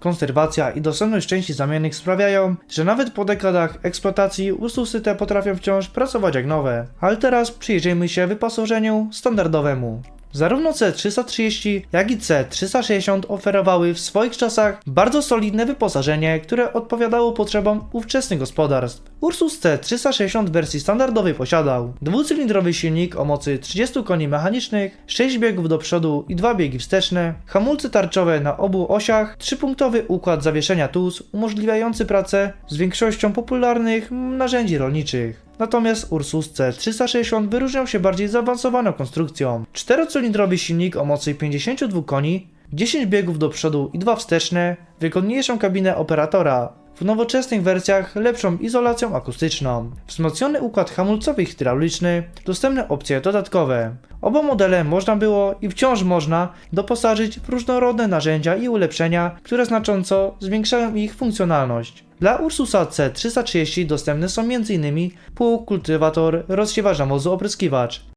Konserwacja i dostępność części zamiennych sprawiają, że nawet po dekadach eksploatacji Ursusy te potrafią wciąż pracować jak nowe. Ale teraz przyjrzyjmy się wyposażeniu standardowemu. Zarówno C330, jak i C360 oferowały w swoich czasach bardzo solidne wyposażenie, które odpowiadało potrzebom ówczesnych gospodarstw. Ursus C360 w wersji standardowej posiadał dwucylindrowy silnik o mocy 30 koni mechanicznych, 6 biegów do przodu i 2 biegi wsteczne, hamulce tarczowe na obu osiach, trzypunktowy układ zawieszenia TUS umożliwiający pracę z większością popularnych narzędzi rolniczych. Natomiast Ursus C360 wyróżniał się bardziej zaawansowaną konstrukcją. Czterocylindrowy silnik o mocy 52 koni, 10 biegów do przodu i dwa wsteczne, wygodniejszą kabinę operatora, w nowoczesnych wersjach lepszą izolacją akustyczną, wzmocniony układ hamulcowy i hydrauliczny, dostępne opcje dodatkowe. Oba modele można było i wciąż można doposażyć w różnorodne narzędzia i ulepszenia, które znacząco zwiększają ich funkcjonalność. Dla Ursusa C330 dostępne są m.in. pół, kultywator, rozsiewacz nawozu, opryskiwacz.